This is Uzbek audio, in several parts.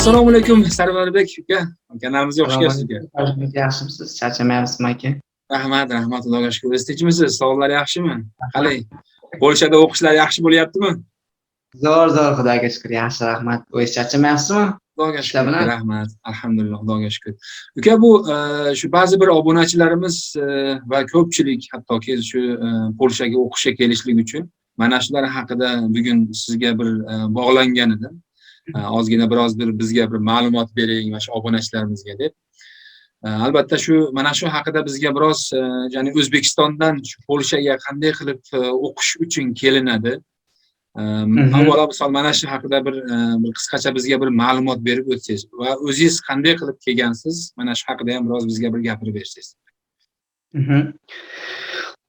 assalomu alaykum sarvarbek uka. Kanalimizga xush kelibsiz yaxshimisiz charchamayapsizmi aka rahmat rahmat. Xudoga shukur. Siz tinchmisiz sog'liqlar yaxshimi? Qalay? Polshada o'qishlar yaxshi bo'lyaptimi? Zo'r zo'r. Xudoga shukur. Yaxshi rahmat. O'zingiz charchamayapsizmi xudoga shukur. Rahmat. Alhamdulillah. Xudoga shukur. Uka bu e, shu ba'zi bir obunachilarimiz e, va ko'pchilik hattoki shu e, polshaga o'qishga kelishlik uchun mana shular haqida bugun sizga bir bog'langan edim ozgina biroz bir bizga bir ma'lumot bering mana shu obunachilarimizga deb. E, albatta shu mana shu haqida bizga biroz e, ya'ni o'zbekistondan shu polshaga qanday qilib e, o'qish uchun kelinadi. E, avvalo misol mana shu haqida bir e, bir qisqacha bizga bir ma'lumot berib o'tsangiz va o'zingiz qanday qilib kelgansiz mana shu haqida ham biroz bizga bir gapirib bersangiz Mhm.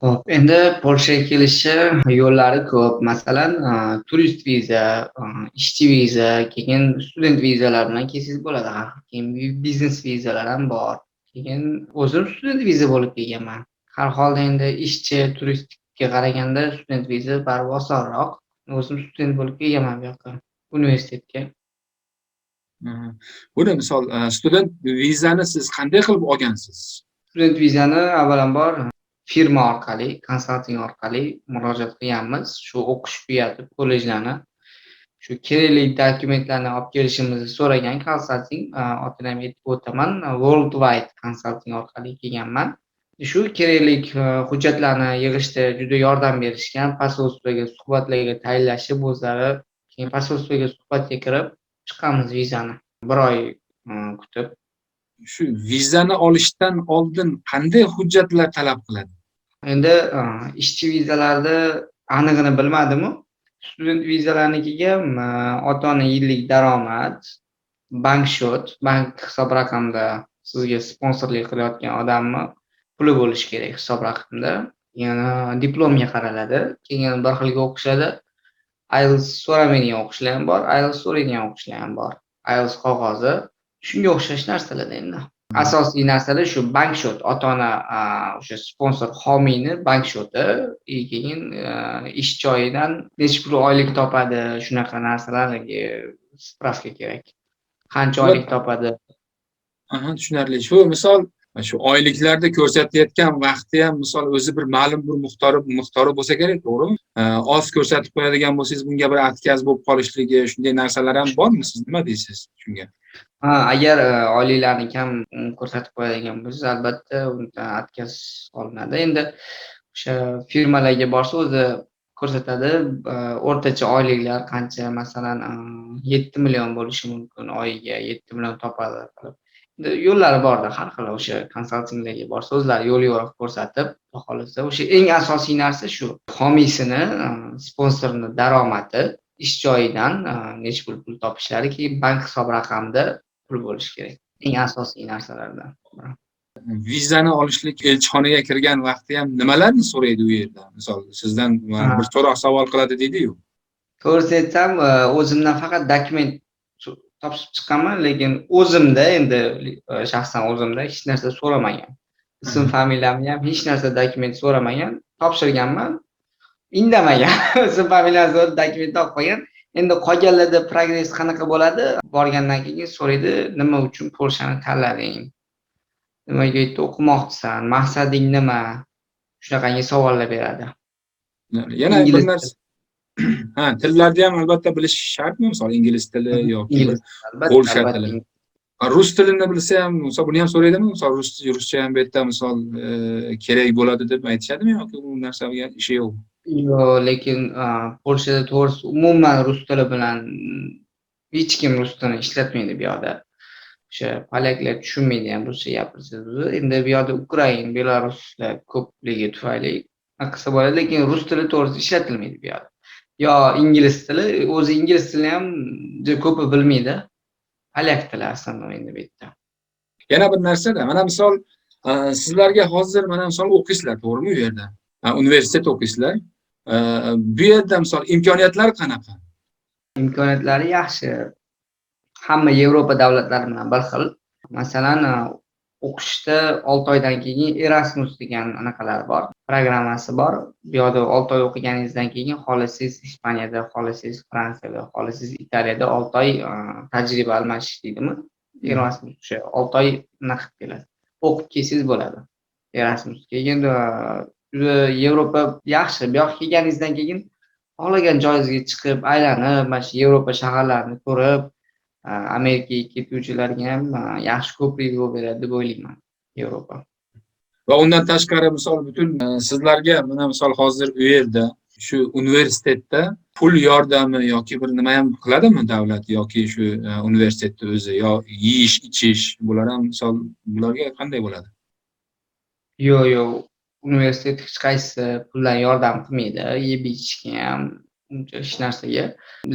Ho'p, endi Polshaga kelishni yo'llari ko'p. Masalan, a, turist viza, a, ishchi viza, keyin student vizalar bilan kelsangiz bo'ladi. Keyin biznes vizalar ham bor. Keyin o'zim student viza bo'lib kelganman. Har holda endi ishchi, turistga qaraganda student viza baribir osonroq. O'zim student bo'lib kelganman bu yoqqa, universitetga. Mhm. buni misol e, student vizani siz qanday qilib olgansiz Student vizani avvalambor firma orqali, konsalting orqali murojaat qilganmiz. Shu o'qish uyati, kollejlarni shu kerakli dokumentlarni olib kelishimizni so'ragan konsalting e, otini ham aytib o'taman. Worldwide konsalting orqali kelganman. Shu kerakli e, hujjatlarni yig'ishda juda yordam berishgan. Posolstvoga suhbatlarga tayinlashib o'zlari keyin posolstvoga suhbatga kirib chiqamiz vizani. Bir oy e, kutib shu vizani olishdan oldin qanday hujjatlar talab qiladi Endi e, ishchi vizalarni anig'ini bilmadimu. Student vizalarnikiga e, ota-ona yillik daromad, bank shot, bank hisob raqamida sizga sponsorlik qilayotgan odamni puli bo'lishi kerak hisob raqamda. Yana diplomga qaraladi. Keyin bir xilga o'qishadi. IELTS so'ramaydigan o'qishlar ham bor, IELTS so'raydigan o'qishlar ham bor. IELTS qog'ozi shunga o'xshash narsalar endi. Asosiy narsalar shu bank shot, ota-ona a, o'sha sponsor homiyni bank shoti, и keyin a, ish joyidan necha pul oylik topadi, shunaqa narsalarga spravka kerak. Qancha oylik topadi. Tushunarli shu misol shu oyliklarda ko'rsatilayotgan vaqti ham misol o'zi bir ma'lum bir miqdori miqdori bo'lsa kerak to'g'rimi E, oz ko'rsatib qo'yadigan bo'lsangiz bunga bir отказ bo'lib qolishligi shunday narsalar ham bormi siz nima deysiz shunga Ha, agar e, a, kam mm, ko'rsatib qo'yadigan bo'lsangiz, albatta undan отказ olinadi. Endi o'sha firmalarga borsa o'zi ko'rsatadi, e, o'rtacha oyliklar qancha, masalan, e, a, 7 million bo'lishi mumkin oyiga 7 million topadi qilib. Endi yo'llari borda har xil o'sha konsaltinglarga borsa o'zlari yo'l yo'riq ko'rsatib, xudo xohlasa o'sha eng asosiy narsa shu. Homiysini, a, sponsorini daromadi, ish joyidan a, necha pul pul topishlari, keyin bank hisob raqamida pul bo'lishi kerak. Eng asosiy narsalardan. vizani olishlik elchixonaga kirgan vaqtda ham nimalarni so'raydi u yerda misol sizdan bir so'roq savol qiladi deydiyu Ko'rsatsam, a, o'zimdan faqat dokument topshirib chiqqanman, lekin o'zimda endi a, shaxsan o'zimda hech narsa so'ramagan. Ism familiyamni ham hech narsa dokument so'ramagan, topshirganman. Indamagan. Ism familiyamni so'rab dokument olib qo'ygan. Endi qolganlarda progress qanaqa bo'ladi? Borgandan keyin so'raydi, nima uchun Polshani tanlading? Nimaga yerda o'qimoqchisan? Maqsading nima? Shunaqangi savollar beradi. yana bir narsa ha tillarni ham albatta bilish shartmi misol ingliz tili yoki Polsha tili. Rus tilini bilsa ham misol buni ham so'raydimi misol rus ruscha ham bu yerda misol e, kerak bo'ladi deb aytishadimi yoki u narsaga ishi yo'q Yo'q, lekin a, Polshada to'g'risi umuman rus tili bilan hech kim rus tilini ishlatmaydi bu yoqda. O'sha polyaklar tushunmaydi ham ruscha gapirsangiz o'zi. Endi bu yoqda Ukrain, Belaruslar ko'pligi tufayli anaqa qilsa bo'ladi, lekin rus tili to'g'risi ishlatilmaydi bu yoqda. Yo ingliz tili, o'zi ingliz tilini ham juda ko'pi bilmaydi. Polyak tili основной endi bu yerda. yana bir narsada mana misol sizlarga hozir mana misol o'qiysizlar to'g'rimi u yerda universitet o'qiysizlar bu yerda misol imkoniyatlar qanaqa? Imkoniyatlari yaxshi. Hamma Yevropa davlatlari bilan bir xil. Masalan, o'qishda olti oydan keyin erasmus degan anaqalari bor. Programmasi bor. Bu yoqda olti oy o'qiganingizdan keyin xohlasangiz ispaniyada xohlasangiz fransiyada xohlasangiz italiyada olti oy tajriba almashish deydimi? Erasmus o'sha olti oy unaqa qilib keladi. O'qib kelsangiz bo'ladi. Erasmus keyin yevropa yaxshi bu yoqqa kelganingizdan keyin xohlagan joyingizga chiqib aylanib mana shu yevropa shaharlarini ko'rib amerikaga ketuvchilarga ham yaxshi ko'prik yo'l beradi deb o'ylayman yevropa. Va undan tashqari misol butun e, sizlarga mana misol hozir u yerda shu universitetda pul yordami yoki bir nima ham qiladimi davlat yoki shu e, universitetni o'zi yo yeyish ichish bular ham misol bularga qanday bo'ladi? Yo'q yo'q universitet hech qaysi puldan yordam qilmaydi yeb ichishga ham uncha hech narsaga.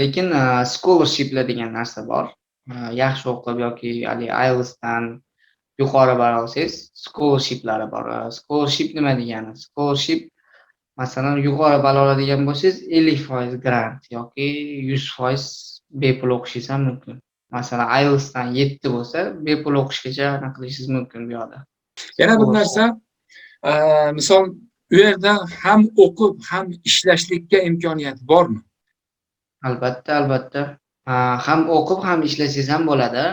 Lekin e, scholarshiplar degan narsa bor. E, yaxshi o'qib yoki haligi IELTSdan yuqori bora olsangiz scholarshiplari bor. E, scholarship nima degani? Scholarship masalan yuqori ball oladigan bo'lsangiz ellik foiz grant yoki yuz foiz bepul o'qishingiz ham mumkin. Masalan IELTSdan yetti bo'lsa bepul o'qishgacha anaqa qilishingiz mumkin bu yoqda? Yana bir narsa misol u yerda ham o'qib ham ishlashlikka imkoniyat bormi? Albatta albatta. Ham o'qib ham ishlasangiz ham bo'ladi.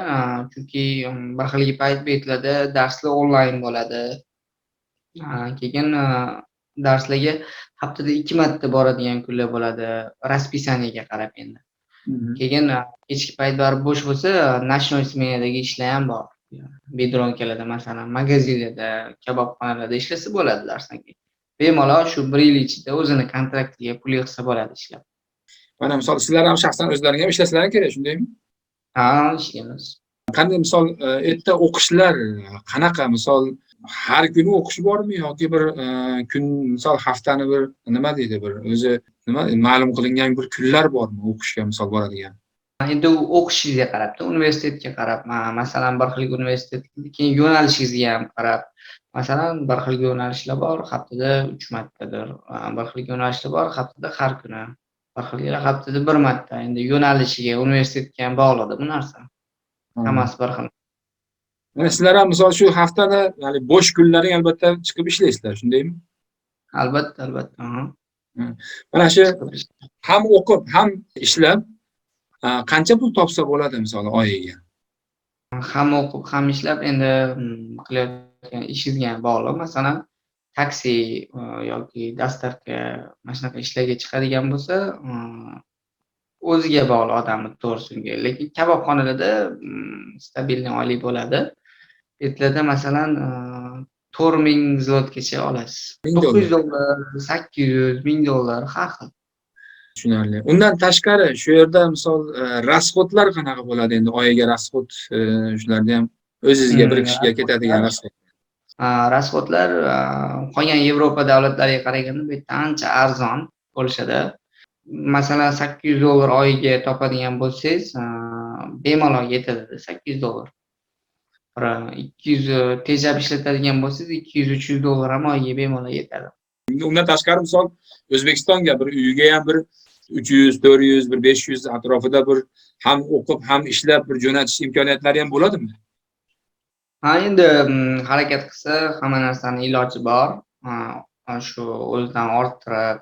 Chunki mm, bir xilgi payt darslar onlayn bo'ladi. Keyin a, darslarga haftada ikki marta boradigan kunlar bo'ladi. Расписаниеga qarab endi. Keyin kechki payt baribir bo'sh bo'lsa ночной smenadagi ishlar ham bor bedronkalarda masalan magazinlarda kabobxonalarda ishlasa bo'ladi darsdan keyin bemalol shu bir yil ichida o'zini kontraktiga pul yig'sa bo'ladi ishlab. Mana misol sizlar ham shaxsan o'zlaring ham ishlasalaring kerak shundaymi ha ishlaymiz. Qanday misol e, erta o'qishlar qanaqa misol har kuni o'qish bormi yoki bir e, kun misol haftani bir nima deydi bir o'zi nima ma'lum qilingan bir kunlar bormi o'qishga misol boradigan endi u o'qishingizga qarabda universitetga qarab ma- masalan bir xil universitet keyin yo'nalishingizga ham qarab masalan bir xil yo'nalishlar bor haftada uch martadir bir xil yo'nalishlar bor haftada har kuni bir xil haftada bir marta. Endi yo'nalishiga universitetga ham bog'liqda bu narsa. Hammasi bir xil. Sizlar ham misol shu haftada ya'ni bo'sh kunlaring albatta chiqib ishlaysizlar shundaymi? Albatta albatta aha. mana shu ham o'qib ham ishlab qancha pul topsa bo'ladi misol oyiga? Ham o'qib ham ishlab endi mm, qilayotgan ishingizga bog'liq masalan taksi yoki dostavka mana shunaqa ishlarga chiqadigan bo'lsa mm, o'ziga bog'liq odamni to'g'risinga lekin kabobxonalarda mm, stabilniy oylik bo'ladi. Ertalarda masalan to'rt ming zlotgacha olasiz. To'qqiz yuz dollar sakkiz yuz ming dollar har xil tushunarli undan tashqari shu yerda misol e, rasxodlar qanaqa bo'ladi endi oyiga rasxod e, shularni ham o'zizga bir Hmm, kishiga ketadigan A, rasxodlar a, qolgan Yevropa davlatlariga qaraganda bu yerda ancha arzon Polshada. Masalan, 800 dollar oyiga topadigan bo'lsangiz, bemalol yetadi 800 dollar. Bir 200 tejab ishlatadigan bo'lsangiz, 200-300 dollar ham oyiga bemalol yetadi. undan tashqari misol o'zbekistonga bir uyiga ham bir uch yuz to'rt yuz bir besh yuz atrofida bir ham o'qib ham ishlab bir jo'natish imkoniyatlari ham bo'ladimi Ha, endi mm, harakat qilsa hamma narsani iloji bor. Shu o'zidan orttirib,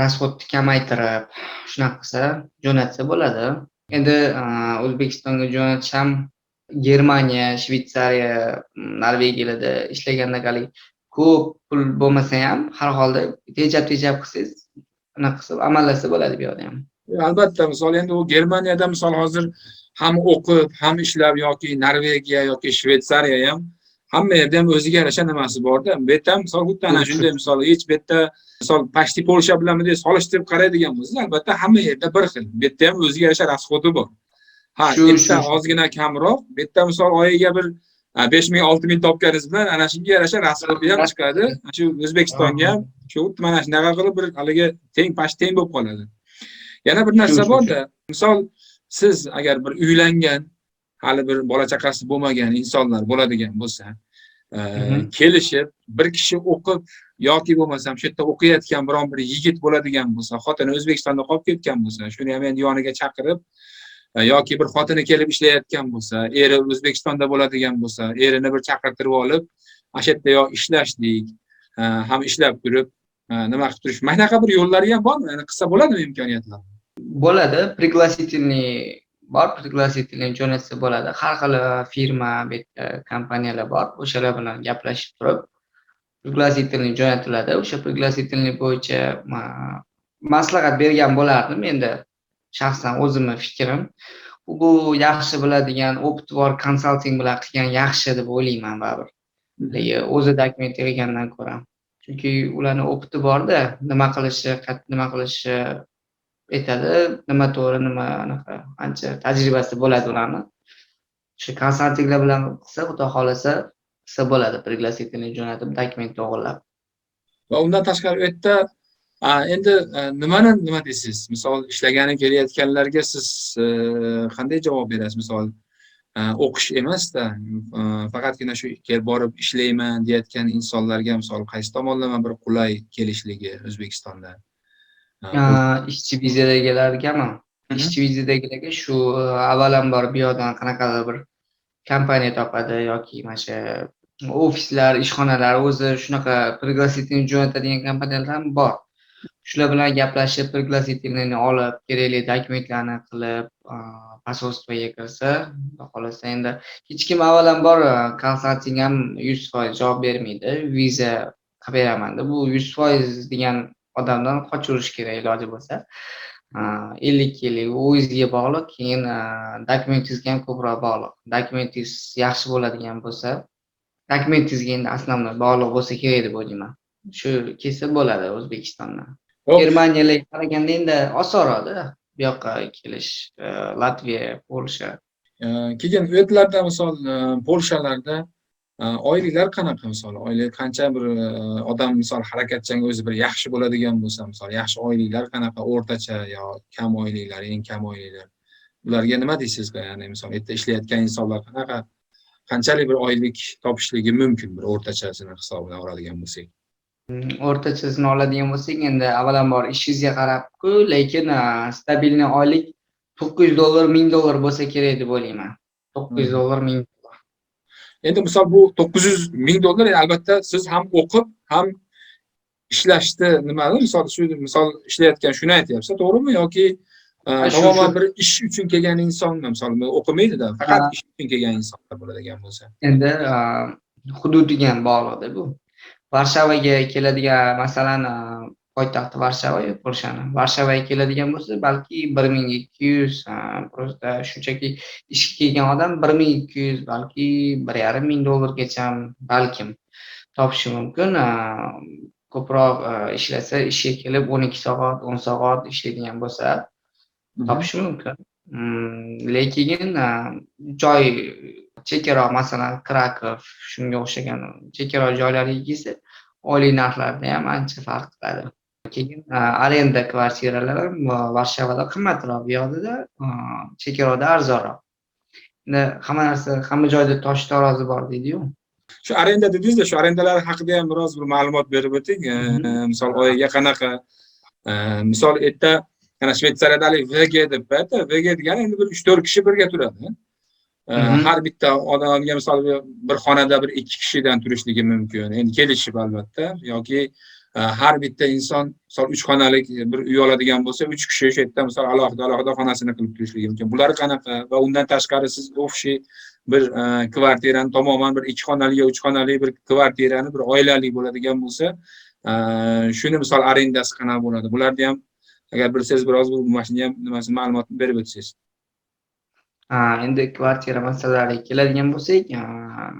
расходni kamaytirib, shunaqa qilsa jo'natsa bo'ladi. Endi O'zbekistonga jo'natish ham Germaniya, Shvetsariya, mm, norvegiyada ishlaganda hali ko'p pul bo'lmasa ham har holda tejab-tejab qilsangiz, unaqa qilib amallasa bo'ladi bu yoqda ham. albatta misol endi u germaniyada misol hozir ham o'qib ham ishlab yoki norvegiya yoki shvetsariya ham hamma yerda ham o'ziga yarasha nimasi borda. Bu yerda ham misol xuddi ana shunday misol hech bu yerda misol почти polsha bilan bunday solishtirib qaraydigan bo'lsangiz albatta hamma yerda bir xil. Bu yerda ham o'ziga yarasha rasxodi bor. Ha erta ozgina kamroq bu yerda misol oyiga bir besh ming olti ming topganingiz bilan ana shunga yarasha rasxodi ham chiqadi shu o'zbekistonga ham shu xuddi mana shunaqa qilib bir haligi teng почти teng bo'lib qoladi. Yana bir narsa borda misol siz agar bir uylangan hali bir bola chaqasi bo'lmagan insonlar bo'ladigan bo'lsa e, Mhm. kelishib bir kishi o'qib yoki bo'lmasam shu yerda o'qiyotgan biron bir yigit bo'ladigan bo'lsa xotini o'zbekistonda qolib ketgan bo'lsa shuni ham endi yoniga chaqirib E, yoki bir xotini kelib ishlayotgan bo'lsa eri o'zbekistonda bo'ladigan bo'lsa erini bir chaqirtirib olib ana shu yerda yo ishlashlik e, ham ishlab turib e, nima qilib turish mana shunaqa bir yo'llari ham bormi? Yani qilsa bo'ladimi imkoniyatlar? Bo'ladi. Пригласительный bor пригласительный jo'natsa bo'ladi. Har xil firma bu yerda kompaniyalar bor o'shalar bilan gaplashib turib пригласительный jo'natiladi. O'sha пригласительный bo'yicha maslahat bergan bo'lardim. Endi shaxsan o'zimni fikrim bu yaxshi biladigan opti konsalting bilan qilgan yaxshi deb o'ylayman baribir. Lekin o'zi dokument tergandan ko'ra. Chunki ularni opti borda nima qilishi qat- nima qilishi aytadi nima to'g'ri nima anaqa ancha tajribasi bo'ladi ularni. Shu konsaltinglar bilan qilsa xudo xohlasa qilsa bo'ladi пригласительный jo'natib dokument to'g'irlab va undan tashqari u yerda endi e, nimani nima deysiz? Misol ishlagani kelayotganlarga siz e, qanday javob berasiz? Misol e, o'qish emasda faqatgina shu borib ishlayman deyayotgan insonlarga misol qaysi tomonlama bir qulay kelishligi o'zbekistonda? Ishchi vizadagilargami? Ishchi vizadagilarga shu avvalambor bu yoqdan qanaqadir bir kompaniya topadi yoki mana shu ofislar ishxonalar o'zi shunaqa пригласительный jo'natadigan kompaniyalar ham bor shular bilan gaplashib пригласительныйni olib kerakli dokumentlarni qilib posolstvoga kirsa xudo xohlasa endi hech kim avvalambor konsalting ham yuz foiz javob bermaydi. Viza qilib beraman deb bu yuz foiz degan odamdan qochirish kerak iloji bo'lsa. Ellik yillik u o'zizga bog'liq keyin dokumentingizga ham ko'proq bog'liq. Dokumentingiz yaxshi bo'ladigan bo'lsa dokumentingizga endi основной bog'liq bo'lsa kerak deb o'ylayman. Shu kelsa bo'ladi o'zbekistondan Hop. germaniyalarga qaraganda endi osonroqda bu yoqqa kelish e, latviya polsha. E, keyin u yerlarda misol e, polshalarda oyliklar qanaqa misol? Oylik qancha bir odam misol harakatchan o'zi bir yaxshi bo'ladigan bo'lsa misol yaxshi oyliklar qanaqa? O'rtacha yo kam oyliklar eng kam oyliklar ularga nima deysiz ya'ni misol u yerda ishlayotgan insonlar qanaqa? Qanchalik bir oylik topishligi mumkin bir o'rtachasini hisoblab oladigan bo'lsak O'rtachasini oladigan bo'lsak endi avvalambor ishingizga qarabku lekin stabilniy oylik to'qqiz yuz dollar ming dollar bo'lsa kerak deb o'ylayman to'qqiz yuz dollar ming endi misol bu to'qqiz yuz ming dollar albatta siz ham o'qib ham ishlashni nimani misol shu misol ishlayotgan shuni aytyapsiz to'g'rimi yoki tamoman bir ish uchun kelgan insonmi misol o'qimaydida faqat ish uchun kelgan insonlar bo'ladigan bo'lsa endi hududiga ham bog'liqda bu varshavaga keladigan masalan a, poytaxti varshava polshani. Varshavaga keladigan bo'lsa balki bir ming ikki yuz просто shunchaki ishga kelgan odam bir ming ikki yuz balki bir yarim ming dollargacha balkim topishi mumkin. Ko'proq a, ishlasa ishga kelib o'n ikki soat o'n soat ishlaydigan bo'lsa topishi mumkin. Mm, lekin joy chekkaroq masalan krakov shunga o'xshagan chekkaroq joylarga kelsa oylik narxlarda ham ancha farq qiladi. Keyin a, arenda kvartiralar ham varshavada qimmatroq bu yoqdada a, chekkaroqda arzonroq. Endi hamma narsa hamma joyda tosh tarozi bor deydiyu. Shu arenda dedingizda shu arendalar haqida ham biroz bir ma'lumot berib o'ting. E, Mhm. misol oyiga qanaqa? E, misol u yerda mana haligi vg deb vg degani endi bir uch to'rt kishi birga turadi. E. har bitta odamga misol bir- xonada bir ikki kishidan turishligi mumkin. Endi kelishib albatta. Yoki e, har bitta inson misol uch xonalik bir uy oladigan bo'lsa uch kishi o'sha yerda misol alohida alohida xonasini qilib turishligi mumkin. Bular qanaqa? Va undan tashqari siz общий bir e, kvartirani tamoman bir ikki xonali yo uch xonali bir kvartirani bir oilalik bo'ladigan bo'lsa e, shuni misol arendasi qanaqa bo'ladi? Bularni ham agar bilsangiz biroz bu mana shuni ham nimasini ma'lumotini berib o'tsangiz endi kvartira masalalariga keladigan bo'lsak,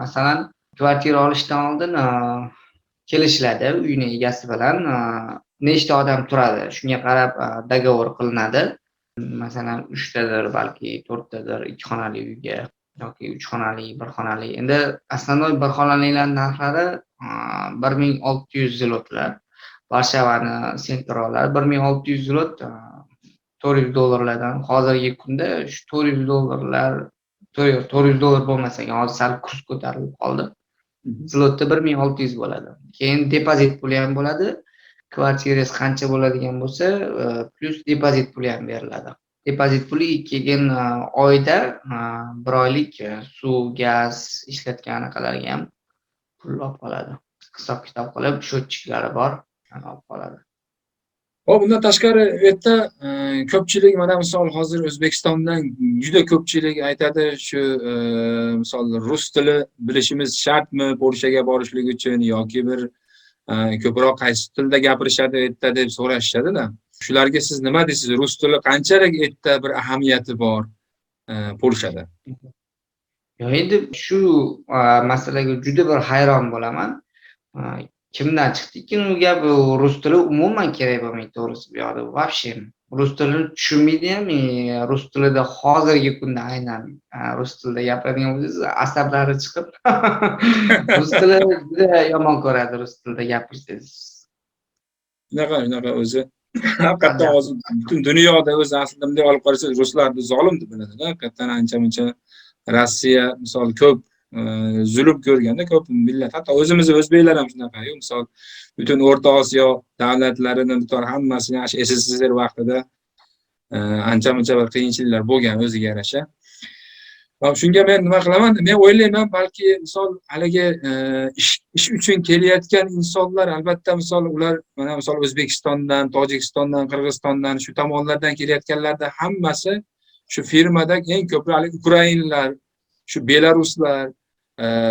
masalan, kvartira olishdan oldin kelishiladi uyni egasi bilan nechta odam turadi shunga qarab a, договор qilinadi masalan uchtadir balki to'rttadir ikki xonali uyga yoki uch xonali bir xonali endi основной bir xonalilarni narxlari a, bir ming olti yuz zlotlar varshavani sentrolar bir ming olti yuz zlot to'rt yuz dollarlardan. Hozirgi kunda shu to'rt yuz dollarlar to'rt yuz dollar bo'lmas ekan hozir sal kurs ko'tarilib qoldi. Zlotda bir ming olti yuz bo'ladi. Keyin depozit puli ham bo'ladi. Kvartirangiz qancha bo'ladigan bo'lsa e, plyus depozit puli ham beriladi. Depozit puli keyin e, oyda e, bir oylik suv gaz ishlatgan anaqalarga ham pul olib qoladi. Hisob kitob qilib счетчиklari bor olib qoladi Hop, bundan tashqari u yerda e, ko'pchilik mana misol hozir O'zbekistondan juda ko'pchilik aytadi shu e, misol rus tili bilishimiz shartmi Polshaga borishlik uchun yoki bir e, ko'proq qaysi tilda gapirishadi u yerda deb so'rashishadida. Shularga siz nima deysiz? Rus tili qanchalik u yerda bir ahamiyati bor Polshada? yo endi shu masalaga juda bir hayron bo'laman Kimdan chiqdiki u gap rus tili umuman kerak bo'lmaydi to'g'risi bu yoqda вообще rus tilini tushunmaydi ham rus tilida hozirgi kunda aynan rus tilida gapiradigan bo'lsangiz asablari chiqib rus tilini juda yomon ko'radi rus tilida gapirsangiz Shunaqa, shunaqa o'zi haqiqatdan hozir butun dunyoda o'zi aslida bunday olib qarasangiz ruslarni zolim deb biladida. Haqiqatdan ancha muncha Rossiya misol ko'p zulm ko'rganda ko'p millat hatto o'zimiz o'zbeklar ham shunaqayu misol butun o'rta osiyo davlatlarini butun hammasini ana shu sssr vaqtida e, ancha muncha bir qiyinchiliklar bo'lgan o'ziga yarasha. Shunga men nima qilaman? Men o'ylayman balki misol haligi e, ish uchun kelayotgan insonlar albatta misol ular mana misol o'zbekistondan tojikistondan qirg'izistondan shu tomonlardan kelayotganlarda hammasi shu firmada eng ko'p ukrainlar shu belaruslar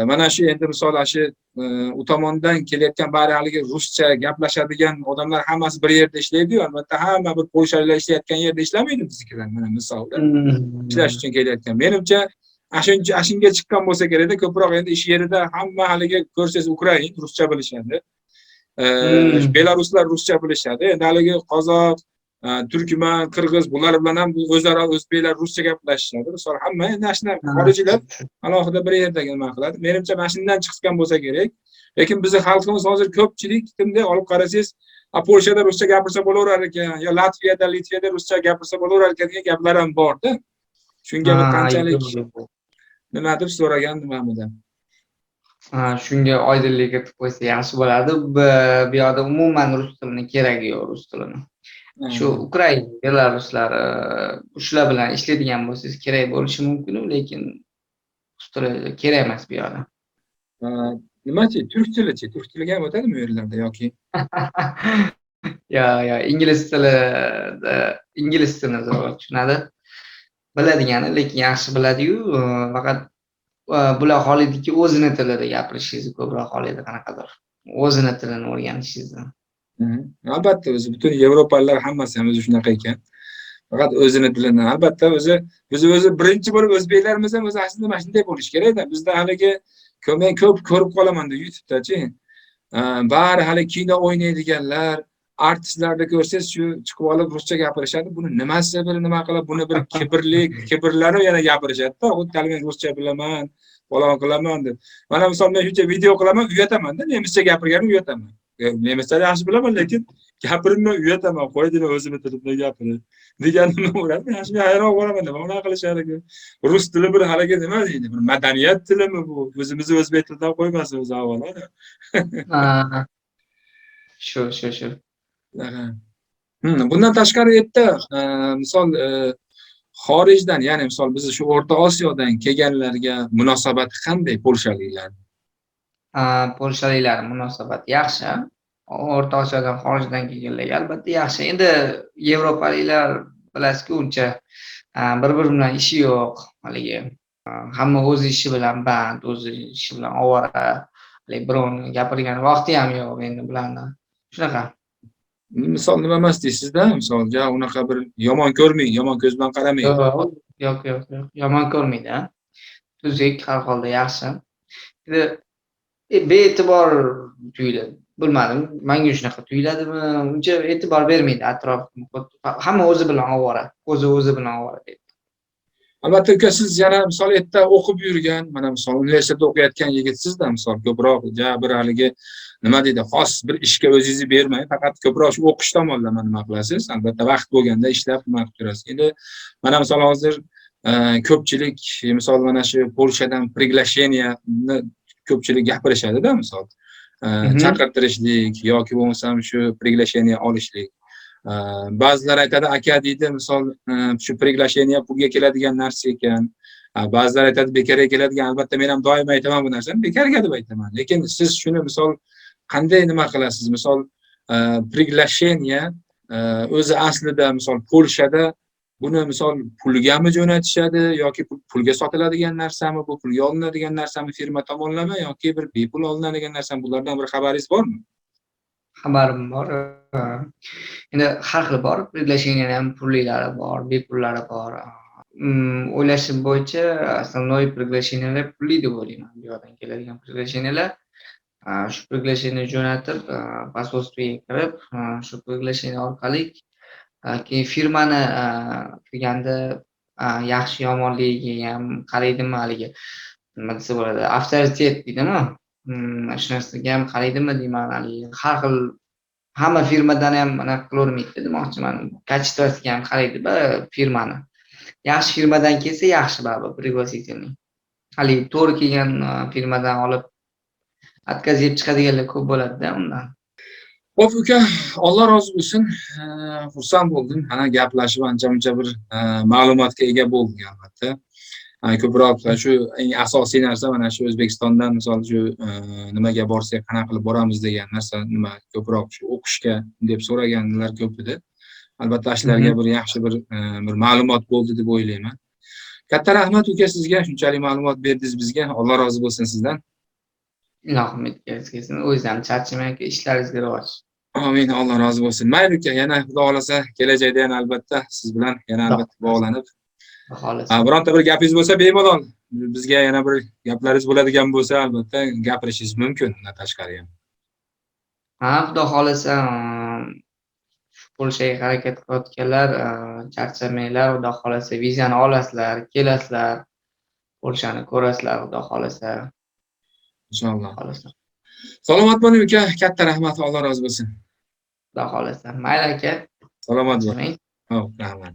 mana shu endi misol ana shu e, u tomondan kelayotgan bari haligi ruscha gaplashadigan odamlar hammasi bir yerda ishlaydiyu albatta hamma bir polshaliklar ishlayotgan yerda ishlamaydi biznikilar mana misolda. Ishlash uchun kelayotgan. Menimcha ana shunga chiqqan bo'lsa kerakda ko'proq endi ish yerida hamma haligi ko'rsangiz ukrain ruscha bilishadi. Hmm. belaruslar ruscha bilishadi. Endi haligi qozoq turkman qirg'iz bular bilan ham o'zaro o'zbeklar ruscha gaplashishadi. Misol hamma shunaqa xorijlar alohida bir yerda nima qiladi. Menimcha mana shundan chiqgan bo'lsa kerak. Lekin bizni xalqimiz hozir ko'pchilik bunday olib qarasangiz "A, polshada ruscha gapirsa bo'laverar ekan yo latviyada litviyada ruscha gapirsa bo'laverar ekan degan gaplar ham borda shunga qanchalik nima deb so'ragandim hamida Ha, shunga oydinlik kiritib qo'ysa yaxshi bo'ladi. Bu yoqda umuman rus tilini keragi yo'q rus tilini shu ukrain belaruslar e, shular bilan ishlaydigan bo'lsangiz kerak bo'lishi mumkin lekin kerak emas bu yoqda Ha, nimachi turk tilichi turk tiliga ham o'tadimi u yerlarda yoki? Yo yo ingliz tilida ingliz tilini zo'r tushunadi. Biladigani lekin yaxshi biladiyu e, faqat e, bular xohlaydiki o'zini tilida gapirishingizni ko'proq xohlaydi qanaqadir. O'zini tilini o'rganishingizni. Albatta o'zi butun yevropaliklar hammasi ham o'zi shunaqa ekan. Faqat o'zini tilini albatta o'zi biz o'zi birinchi bo'lib o'zbeklarimiz ham o'zi aslida mana shunday bo'lishi kerakda bizda haligi men ko'p ko'rib qolamanda youtubedachi. Bari hali kino o'ynaydiganlar artistlarni ko'rsangiz shu chiqib olib ruscha gapirishadi buni nimasi bir nima qilib buni bir kibrlik kibrlanib yana gapirishadida xuddi haligi men ruscha bilaman falon qilaman deb. Mana misol men shuncha video qilaman uyatamanda nemischa gapirganimni uyataman nemischani yaxshi bilaman lekin gapirimni uyataman qo'ydinglar o'zini tilimda gapirib deganimni o'ylab men shunga hayron bo'laman nima unaqa qilishar ekan? Rus tili bir haligi nima deydi? Bir madaniyat tilimi bu. O'zimizni o'zbek tilidan qo'ymasin o'zi avvalo. Shu shu shu. Hmm, bundan tashqari yerda e, misol e, xorijdan ya'ni misol bizni shu o'rta osiyodan kelganlarga munosabati qanday polshaliklar Ha, polshaliklar munosabati yaxshi. O'rta osiyodan xorijdan kelganlarga albatta yaxshi. Endi yevropaliklar bilasizku uncha ha, bir biri bilan ishi yo'q haligi. Ha, hamma o'z ishi bilan band o'z ishi bilan ovora. Haligi birovni gapirgan vaqti ham yo'q endi bularni. Shunaqa. Misol nima emas deysizda? Misol ja unaqa bir yomon ko'rmang yomon ko'z bilan qaramang. Yo'q yo'q yo'q yomon ko'rmaydi tuzuk har holda yaxshi. Endi, e, bee'tibor tuyuladi. Bilmadim manga shunaqa tuyuladimi? Uncha e'tibor bermaydi atrof. Hamma o'zi bilan ovora o'zi o'zi bilan ovora deydi. Albatta uka siz yana misol u yerda o'qib yurgan mana misol universitetda o'qiyotgan yigitsizda misol ko'proq ja bir haligi nima deydi xos bir ishga o'zingizni bermay faqat ko'proq shu o'qish tomonlama nima qilasiz? Albatta vaqt bo'lganda ishlab nima qilib turasiz endi mana misol hozir e, ko'pchilik misol mana shu polshadan приглашениyani ko'pchilik gapirishadida misol E, Mhm. chaqirtirishlik yoki bo'lmasam shu приглашение olishlik. E, ba'zilar aytadi aka deydi misol e, shu приглашение pulga keladigan narsa ekan. Ba'zilar aytadi bekorga keladigan albatta men ham doim aytaman bu narsani bekorga deb aytaman. Lekin siz shuni misol qanday nima qilasiz? Misol приглашение o'zi aslida misol polshada buni misol pulgami jo'natishadi yoki pulga sotiladigan narsami bu pulga olinadigan narsami firma tomonlama yoki bir bepul olinadigan narsami bulardan bir xabaringiz bormi? Xabarim bor e, endi har xil bor приглашениyalar ham pullilari bor bepullari bor e, mm, o'ylashim bo'yicha основной приглашениялар pulli deb o'ylayman bu yoqdan keladigan приглашениялар e, shu приглашение jo'natib посольствоga kirib shu приглашение orqali keyin firmani kirganda yaxshi yomonligiga ham qaraydimi haligi? Nima desa bo'ladi avtoritet deydimi? Hmm, shu narsaga ham qaraydimi deyman haligi. Har xil hamma firmadan ham anaqa qilavermaydi demoqchiman. Качествосiga ham qaraydi firmani. Yaxshi firmadan kelsa yaxshi baribir пригласительный haligi to'g'ri kelgan firmadan olib отказ yeb chiqadiganlar ko'p bo'ladida undan. Xo'p uka, Alloh rozi bo'lsin. E, Xursand bo'ldim. Mana gaplashib ancha muncha bir e, ma'lumotga ega bo'ldik albatta. Ko'proq shu eng asosiy narsa mana shu O'zbekistondan misol shu e, nimaga borsak qanaqa qilib boramiz degan narsa nima ko'proq shu o'qishga deb so'raganlar ko'p edi. Albatta shularga bir yaxshi bir e, bir ma'lumot bo'ldi deb o'ylayman. Katta rahmat uka sizga shunchalik ma'lumot berdingiz bizga. Alloh rozi bo'lsin sizdan. ilohim ham charchamang ishlaringizga rivoj Amin, Alloh rozi bo'lsin. Mayli uka, yana Xudo xolasa kelajakda yana albatta siz bilan yana albatta bog'lanib, xohlasa bironta bir gapingiz bo'lsa bemalol bizga yana bir gaplaringiz bo'ladigan bo'lsa albatta gapirishingiz mumkin undan tashqari ham. ha xudo xohlasa polshaga harakat qilayotganlar a, charchamanglar xudo xohlasa vizani olasizlar kelasizlar polshani ko'rasizlar xudo xohlasa Inshaalloh. xohlasa Salomat bo'ling uka, katta rahmat, Alloh rozi bo'lsin. Xudo xohlasa mayli aka Salomat bo'ling. rahmat.